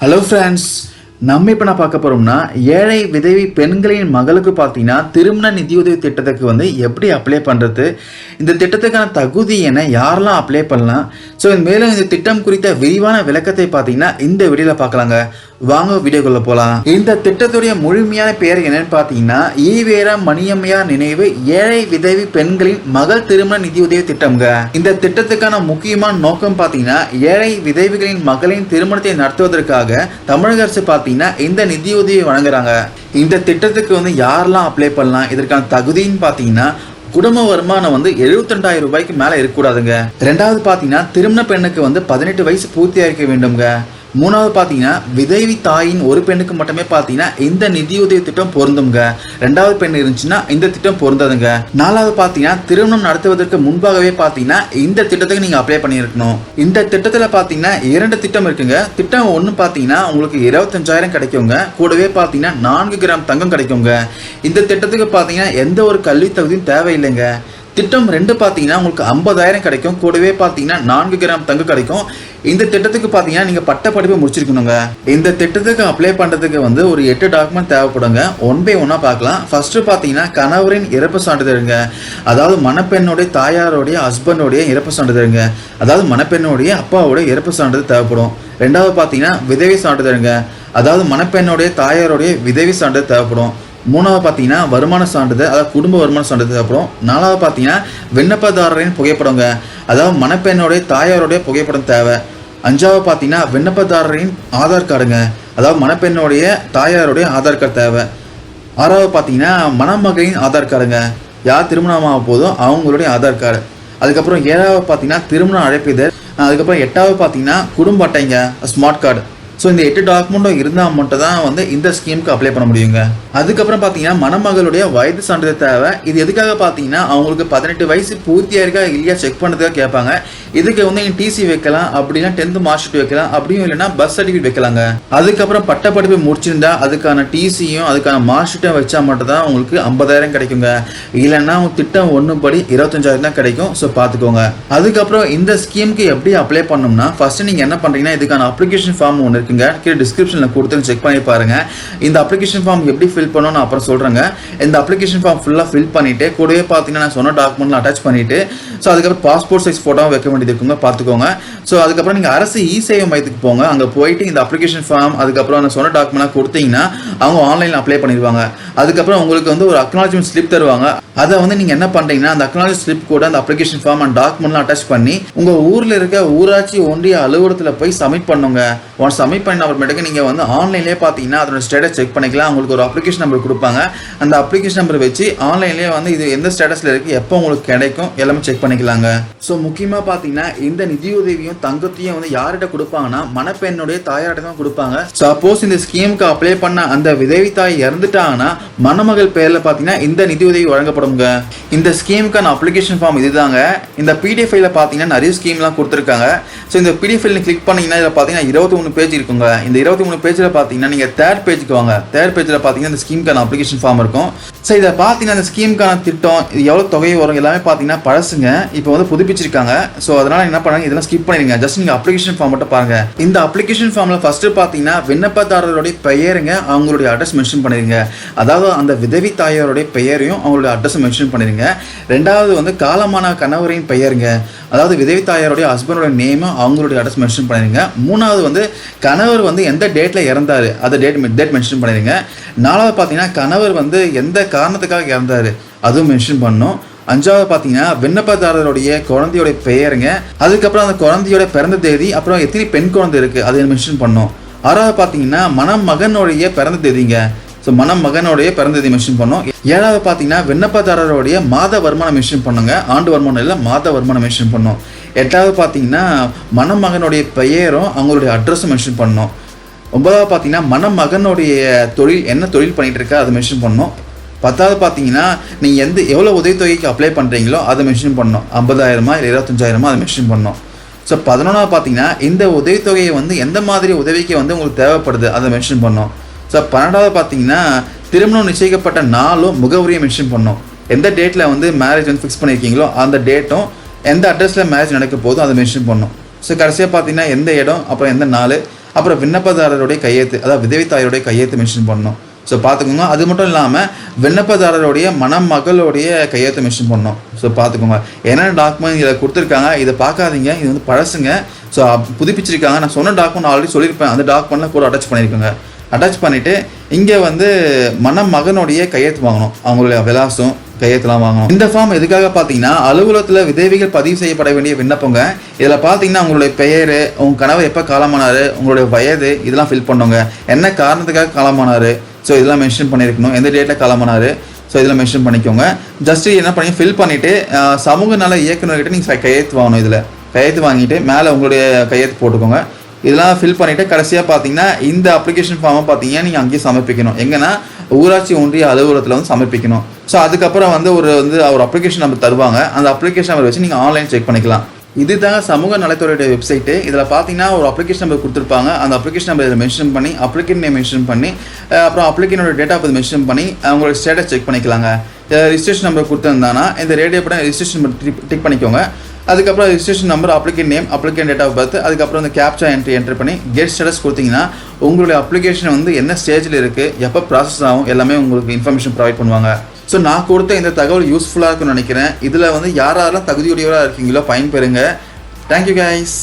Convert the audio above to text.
Hello friends நம்ம இப்போ நான் பார்க்க போகிறோம்னா ஏழை விதவி பெண்களின் மகளுக்கு பார்த்தீங்கன்னா திருமண நிதியுதவி திட்டத்துக்கு வந்து எப்படி அப்ளை பண்ணுறது இந்த திட்டத்துக்கான தகுதி என்ன? யாரெல்லாம் அப்ளை பண்ணலாம்? ஸோ மேலும் இந்த திட்டம் குறித்த விரிவான விளக்கத்தை பார்த்தீங்கன்னா இந்த வீடியோவில் பார்க்கலாங்க. வாங்க வீடியோக்குள்ள போகலாம் இந்த திட்டத்துடைய முழுமையான பெயர் என்னன்னு பார்த்தீங்கன்னா ஈவேரா மணியம்மையார் நினைவு ஏழை விதவி பெண்களின் மகள் திருமண நிதியுதவி திட்டம்ங்க. இந்த திட்டத்துக்கான முக்கியமான நோக்கம் பார்த்தீங்கன்னா ஏழை விதவிகளின் மகளின் திருமணத்தை நடத்துவதற்காக தமிழக அரசு பார்த்தீங்கன்னா இந்த நிதியுதவியை வழங்குறாங்க. இந்த திட்டத்துக்கு வந்து யாரெல்லாம் அப்ளை பண்ணலாம்? இதற்கான தகுதின்னு பார்த்தீங்கன்னா குடும்ப வருமானம் வந்து 72000 ரூபாய்க்கு மேலே இருக்கக்கூடாதுங்க. ரெண்டாவது பார்த்தீங்கன்னா திருமண பெண்ணுக்கு வந்து பதினெட்டு வயசு பூர்த்தியாக இருக்க வேண்டும்ங்க. மூணாவது பார்த்தீங்கன்னா விதவி தாயின் ஒரு பெண்ணுக்கு மட்டுமே பார்த்தீங்கன்னா இந்த நிதியுதவி திட்டம் பொருந்துங்க ரெண்டாவது பெண் இருந்துச்சுன்னா இந்த திட்டம் பொருந்தாதுங்க. நாலாவது பார்த்தீங்கன்னா திருமணம் நடத்துவதற்கு முன்பாகவே பார்த்தீங்கன்னா இந்த திட்டத்துக்கு நீங்கள் அப்ளை பண்ணியிருக்கணும். இந்த திட்டத்தில் பார்த்தீங்கன்னா இரண்டு திட்டம் இருக்குங்க. திட்டம் ஒன்று பார்த்தீங்கன்னா உங்களுக்கு இருபத்தஞ்சாயிரம் கிடைக்குங்க. கூடவே பார்த்தீங்கன்னா நான்கு கிராம் தங்கம் கிடைக்குங்க. இந்த திட்டத்துக்கு பார்த்தீங்கன்னா எந்த ஒரு கல்வி தகுதியும் தேவையில்லைங்க. திட்டம் ரெண்டு பார்த்தீங்கன்னா உங்களுக்கு ஐம்பதாயிரம் கிடைக்கும். கூடவே பார்த்தீங்கன்னா நான்கு கிராம் தங்கம் கிடைக்கும். இந்த திட்டத்துக்கு பார்த்தீங்கன்னா நீங்கள் பட்ட படிப்பை முடிச்சிருக்கணுங்க. இந்த திட்டத்துக்கு அப்ளை பண்ணுறதுக்கு வந்து ஒரு எட்டு டாக்குமெண்ட் தேவைப்படுங்க. ஒன் பை ஒன்னாக பார்க்கலாம். ஃபர்ஸ்ட்டு பார்த்தீங்கன்னா கணவரின் இறப்பு சான்றிதழுங்க அதாவது மணப்பெண்ணுடைய தாயாருடைய ஹஸ்பண்டோடைய இறப்பு சான்றிதழுங்க அதாவது மணப்பெண்ணுடைய அப்பாவுடைய இறப்பு சான்றிதழ் தேவைப்படும். ரெண்டாவது பார்த்தீங்கன்னா விதவி சான்றிதழுங்க அதாவது மணப்பெண்ணுடைய தாயாருடைய விதவி சான்றிதழ் தேவைப்படும். மூணாவது பார்த்தீங்கன்னா வருமான சான்றிதழ் அதாவது குடும்ப வருமான சான்றிதழ் அப்புறம் நாலாவது பார்த்தீங்கன்னா விண்ணப்பதாரரின் புகைப்படங்க. அதாவது மணப்பெண்ணோடைய தாயாருடைய புகைப்படம் தேவை. அஞ்சாவது பார்த்தீங்கன்னா விண்ணப்பதாரரின் ஆதார் கார்டுங்க. அதாவது மணப்பெண்ணுடைய தாயாருடைய ஆதார் கார்டு தேவை. ஆறாவது பார்த்தீங்கன்னா மணமகளின் ஆதார் கார்டுங்க. யார் திருமணமாக போதோ அவங்களுடைய ஆதார் கார்டு. அதுக்கப்புறம் ஏழாவது பார்த்தீங்கன்னா திருமண அழைப்பிதழ். அதுக்கப்புறம் எட்டாவது பார்த்தீங்கன்னா குடும்ப அட்டைங்க ஸ்மார்ட் கார்டு. ஸோ இந்த எட்டு டாக்குமெண்ட்டும் இருந்தால் மட்டும் தான் வந்து இந்த ஸ்கீமுக்கு அப்ளை பண்ண முடியுங்க. அதுக்கப்புறம் பார்த்தீங்கன்னா மணமகளுடைய வயது சான்றிதழ் தேவை. இது எதுக்காக பார்த்தீங்கன்னா அவங்களுக்கு பதினெட்டு வயசு பூர்த்தியாக இருக்கா இல்லையா செக் பண்ணுறதுக்காக கேட்பாங்க. இதுக்கு வந்து நீங்கள் டிசி வைக்கலாம் அப்படின்னா டென்த்து மார்க் ஷீட் வைக்கலாம் அப்படியும் இல்லைன்னா பஸ் சர்டிஃபிகேட் வைக்கலாங்க. அதுக்கப்புறம் பட்டப்படிப்பு முடிச்சிருந்தா அதுக்கான டிசியும் அதுக்கான மார்க் ஷீட்டும் வச்சா மட்டும் தான் உங்களுக்கு ஐம்பதாயிரம் கிடைக்குங்க. இல்லைன்னா உங்க திட்டம் ஒன்று படி இருபத்தஞ்சாயிரம் தான் கிடைக்கும். ஸோ பார்த்துக்கோங்க. அதுக்கப்புறம் இந்த ஸ்கீமுக்கு எப்படி அப்ளை பண்ணணும்னா ஃபர்ஸ்ட் நீங்கள் என்ன பண்ணுறீங்கன்னா இதுக்கான அப்ளிகேஷன் ஃபார்ம் ஒன்று இருக்குங்க. கீழே டிஸ்கிரிப்ஷனில் கொடுத்து செக் பண்ணி பாருங்க. இந்த அப்ளிகேஷன் ஃபார்ம் எப்படி ஃபில் பண்ணணும் நான் அப்புறம் சொல்கிறேங்க இந்த அப்ளிகேஷன் ஃபார்ம் ஃபுல்லாக ஃபில் பண்ணிட்டு கூடவே பார்த்தீங்கன்னா நான் சொன்ன டாக்குமெண்ட்லாம் அட்டாச் பண்ணிட்டு ஸோ அதுக்கப்புறம் பாஸ்போர்ட் சைஸ் ஃபோட்டோவும் வைக்க வேண்டியது இருக்குங்க பார்த்துக்கோங்க. ஸோ அதுக்கப்புறம் நீங்கள் அரசு இ சேவை மையத்துக்கு போங்க. அங்கே போயிட்டு இந்த அப்ளிகேஷன் ஃபார்ம் அதுக்கப்புறம் நான் சொன்ன டாக்குமெண்ட்லாம் கொடுத்தீங்கன்னா அவங்க ஆன்லைனில் அப்ளை பண்ணிடுவாங்க. அதுக்கப்புறம் உங்களுக்கு வந்து ஒரு அக்னாலஜ்மெண்ட் ஸ்லிப் தருவாங்க. அதை வந்து நீங்கள் என்ன பண்ணுறீங்கன்னா அந்த அக்னாலஜ் ஸ்லிப் கூட அந்த அப்ளிகேஷன் ஃபார்ம் அண்ட் டாக்குமெண்ட்லாம் அட்டாச் பண்ணி உங்கள் ஊரில் இருக்க ஊராட்சி ஒன்றிய அலுவலகத்தில் போய் சப்மிட் பண்ணுங்க. ஒன் சப்மிட் பண்ண அப்புறமேட்டுக்கு நீங்கள் வந்து ஆன்லைன்லேயே பார்த்தீங்கன்னா அதோட ஸ்டேட்டஸ் செக் பண்ணிக்கலாம். உங்களுக்கு ஒரு அப்ளிகேஷன் நம்பர் கொடுப்பாங்க. அந்த அப்ளிகேஷன் நம்பர் வச்சு ஆன்லைன்லேயே வந்து இது எந்த ஸ்டேட்டஸில் இருக்குது எப்போ உங்களுக்கு கிடைக்கும் எல்லாமே செக் பண்ணிக்கலாங்க. ஸோ முக்கியமாக பார்த்தீங்கன்னா இந்த நிதியுதவியும் தங்கத்தையும் வந்து யார்கிட்ட கொடுப்பாங்கன்னா மணப்பெண்ணுடைய தாயார்கிட்ட தான் கொடுப்பாங்க. சப்போஸ் இந்த ஸ்கீமுக்கு அப்ளை பண்ண அந்த விதவி தாய் இறந்துட்டாங்கன்னா மணமகள் பேரில் பார்த்தீங்கன்னா இந்த நிதியுதவி வழங்கப்படுங்க இந்த ஸ்கீமுக்கான அப்ளிகேஷன் ஃபார்ம் இதுதாங்க. இந்த பிடிஎஃப் ஃபைல பார்த்தீங்கன்னா நிறைய ஸ்கீம்லாம் கொடுத்துருக்காங்க. ஸோ இந்த பிடிஎஃப் ஃபைல் கிளிக் பண்ணீங்கன்னா இதில் பார்த்தீங்கன்னா இருபத்தி மூணு பேஜ் இருக்குங்க. இந்த இருபத்தி மூணு பேஜில் பார்த்தீங்கன்னா நீங்கள் தேர்ட் பேஜுக்கு வாங்க. தேர்ட் பேஜில் பார்த்தீங்கன்னா இந்த ஸ்கீமுக்கான அப்ளிகேஷன் ஃபார்ம் இருக்கும். ஸோ இதை பார்த்தீங்கன்னா இந்த ஸ்கீமுக்கான திட்டம் இது எவ்வளோ தொகை வரும் எல்லாமே பார்த்தீங்கன்னா பழசுங்க. இப்போ வந்து புதுப்பிச்சிருக்காங்க. ஸோ அதனால் என்ன பண்ணாங்க? இதெல்லாம் ஸ்கிப் பண்ணிடுங்க ஜஸ்ட் நீங்கள் அப்ளிகேஷன் ஃபார்ம் மட்டும் பாருங்க. இந்த அப்ளிகேஷன் ஃபார்மில் ஃபஸ்ட்டு பார்த்தீங்கன்னா விண்ணப்பதாரருடைய பெயருங்க அவங்களுடைய அட்ரஸ் மென்ஷன் பண்ணிடுங்க அதாவது அந்த விதவி தாயாருடைய பெயரையும் அவங்களுடைய அட்ரஸ் மென்ஷன் பண்ணிடுங்க ரெண்டாவது வந்து காலமான கணவரின் பெயருங்க. அதாவது விதவி தாயாருடைய ஹஸ்பண்டோட நேமும் அவங்களுடைய அட்ரஸ் மென்ஷன் பண்ணிடுங்க மூணாவது வந்து கணவர் வந்து எந்த டேட்டில் இறந்தாரு? அதை டேட் டேட் மென்ஷன் பண்ணிடுங்க நாலாவது பார்த்தீங்கன்னா கணவர் வந்து எந்த காரணத்துக்காக இறந்தாரு? அதுவும் மென்ஷன் பண்ணணும். அஞ்சாவது பார்த்தீங்கன்னா விண்ணப்பதாரருடைய குழந்தையோட பெயருங்க. அதுக்கப்புறம் அந்த குழந்தையோட பிறந்த தேதி அப்புறம் எத்தனை பெண் குழந்தை இருக்குது அதை மென்ஷன் பண்ணோம். ஆறாவது பார்த்தீங்கன்னா மணமகனுடைய பிறந்த தேதிங்க. ஸோ மணமகனுடைய பிறந்த தேதி மென்ஷன் பண்ணோம். ஏழாவது பார்த்தீங்கன்னா விண்ணப்பதாரருடைய மாத வருமானம் மென்ஷன் பண்ணுங்க. ஆண்டு வருமானம் இல்லை மாத வருமானம் மென்ஷன் பண்ணோம். எட்டாவது பார்த்தீங்கன்னா மணமகனுடைய பெயரும் அவங்களுடைய அட்ரஸும் மென்ஷன் பண்ணோம். ஒன்பதாவது பார்த்தீங்கன்னா மணமகனுடைய தொழில் என்ன தொழில் பண்ணிகிட்டு இருக்கா அதை மென்ஷன் பண்ணோம். பத்தாவது பார்த்தீங்கன்னா நீங்கள் எந்த எவ்வளோ உதவித்தொகைக்கு அப்ளை பண்ணுறீங்களோ அதை மென்ஷன் பண்ணணும். ஐம்பதாயிரமா இல்லை இருபத்தஞ்சாயிரமா அதை மென்ஷன் பண்ணணும். ஸோ பதினொன்றாவது பார்த்தீங்கன்னா இந்த உதவித்தொகையை வந்து எந்த மாதிரி உதவிக்கு வந்து உங்களுக்கு தேவைப்படுது அதை மென்ஷன் பண்ணோம் ஸோ பன்னெண்டாவது பார்த்தீங்கன்னா திருமணம் நிச்சயிக்கப்பட்ட நாளும் முகவரியை மென்ஷன் பண்ணோம் எந்த டேட்டில் வந்து மேரேஜ் வந்து ஃபிக்ஸ் பண்ணியிருக்கீங்களோ அந்த டேட்டும் எந்த அட்ரஸில் மேரேஜ் நடக்க போதும் அதை மென்ஷன் பண்ணோம் ஸோ கடைசியாக பார்த்தீங்கன்னா எந்த இடம் அப்புறம் எந்த நாள் அப்புறம் விண்ணப்பதாரருடைய கையெழுத்து அதாவது விதவித்தாயருடைய கையெழுத்து மென்ஷன் பண்ணோம் ஸோ பார்த்துக்கோங்க அது மட்டும் இல்லாமல் விண்ணப்பதாரருடைய மணமகளுடைய கையெழுத்து மிஷின் பண்ணணும். ஸோ பார்த்துக்கோங்க என்னென்ன டாக்குமெண்ட் இதில் கொடுத்துருக்காங்க இதை பார்க்காதீங்க. இது வந்து பழசுங்க. ஸோ புதுப்பிச்சிருக்காங்க. நான் சொன்ன டாக்குமெண்ட் ஆல்ரெடி சொல்லியிருப்பேன். அந்த டாக்குமெண்ட்லாம் கூட அட்டாச் பண்ணியிருக்கோங்க அட்டாச் பண்ணிவிட்டு இங்கே வந்து மணமகனுடைய கையெழுத்து வாங்கணும். அவங்களுடைய விலாசம் கையெழுத்துலாம் வாங்கணும். இந்த ஃபார்ம் எதுக்காக பார்த்தீங்கன்னா அலுவலகத்தில் விதவிகள் பதிவு செய்யப்பட வேண்டிய விண்ணப்பங்க. இதில் பார்த்தீங்கன்னா உங்களுடைய பெயர் உங்கள் கணவர் எப்போ காலமானார் உங்களுடைய வயது இதெல்லாம் ஃபில் பண்ணுங்க என்ன காரணத்துக்காக காலமானார்? ஸோ இதெல்லாம் மென்ஷன் பண்ணியிருக்கணும். எந்த டேட்டில் கிளம்புனாரு ஸோ இதில் மென்ஷன் பண்ணிக்கோங்க. ஜஸ்ட் என்ன பண்ணி ஃபில் பண்ணிவிட்டு சமூக நல இயக்குநர்கிட்ட நீங்கள் கையெழுத்து வாங்கணும் இதில். கையெழுத்து வாங்கிட்டு மேலே உங்களுடைய கையெழுத்து போட்டுக்கோங்க. இதெல்லாம் ஃபில் பண்ணிவிட்டு கடைசியாக பார்த்தீங்கன்னா இந்த அப்ளிகேஷன் ஃபார்மை பார்த்தீங்கன்னா நீங்கள் அங்கேயே சமர்ப்பிக்கணும். எங்கன்னா ஊராட்சி ஒன்றிய அலுவலகத்தில் வந்து சமர்ப்பிக்கணும். ஸோ அதுக்கப்புறம் வந்து ஒரு வந்து ஒரு அப்ளிகேஷன் நம்பர் தருவாங்க. அந்த அப்ளிகேஷன் நம்பர் வச்சு நீங்கள் ஆன்லைன் செக் பண்ணிக்கலாம். இதுதான் சமூக நலத்துறையுடைய வெப்சைட்டு இதில் பார்த்தீங்கன்னா ஒரு அப்ளிகேஷன் நம்பர் கொடுத்துருப்பாங்க. அந்த அப்ளிகேஷன் நம்பர் இதில் மென்ஷன் பண்ணி அப்ளிகேன் நேம் மென்ஷன் பண்ணி அப்புறம் அப்ளிகேனோட டேட் ஆஃப் மென்ஷன் பண்ணி அவங்களோட ஸ்டேட்டஸ் செக் பண்ணிக்கலாங்க. ரிஜிஸ்ட்ரேஷன் நம்பர் கொடுத்துருந்தானா இந்த ரேடியோ படம் ரிஜிஸ்ட்ரேஷன் நம்பர் டிக் பண்ணிக்கோங்க. அதுக்கப்புறம் registration number applicant name applicant date of birth அதுக்கப்புறம் இந்த கேப்சா என்ட்ரி என்ட்ரி பண்ணி கெட் ஸ்டேட்டஸ் கொடுத்தீங்கன்னா உங்களுடைய அப்ளிகேஷன் வந்து என்ன ஸ்டேஜில் இருக்குது எப்போ ப்ராசஸ் ஆகும் எல்லாமே உங்களுக்கு இன்ஃபர்மேஷன் ப்ரொவைட் பண்ணுவாங்க. ஸோ நான் கொடுத்த இந்த தகவல் யூஸ்ஃபுல்லாக இருக்கும்னு நினைக்கிறேன். இதில் வந்து யார் யாரெல்லாம் தகுதியுடையவராக இருக்கீங்களோ பயன்பெறுங்க. Thank you guys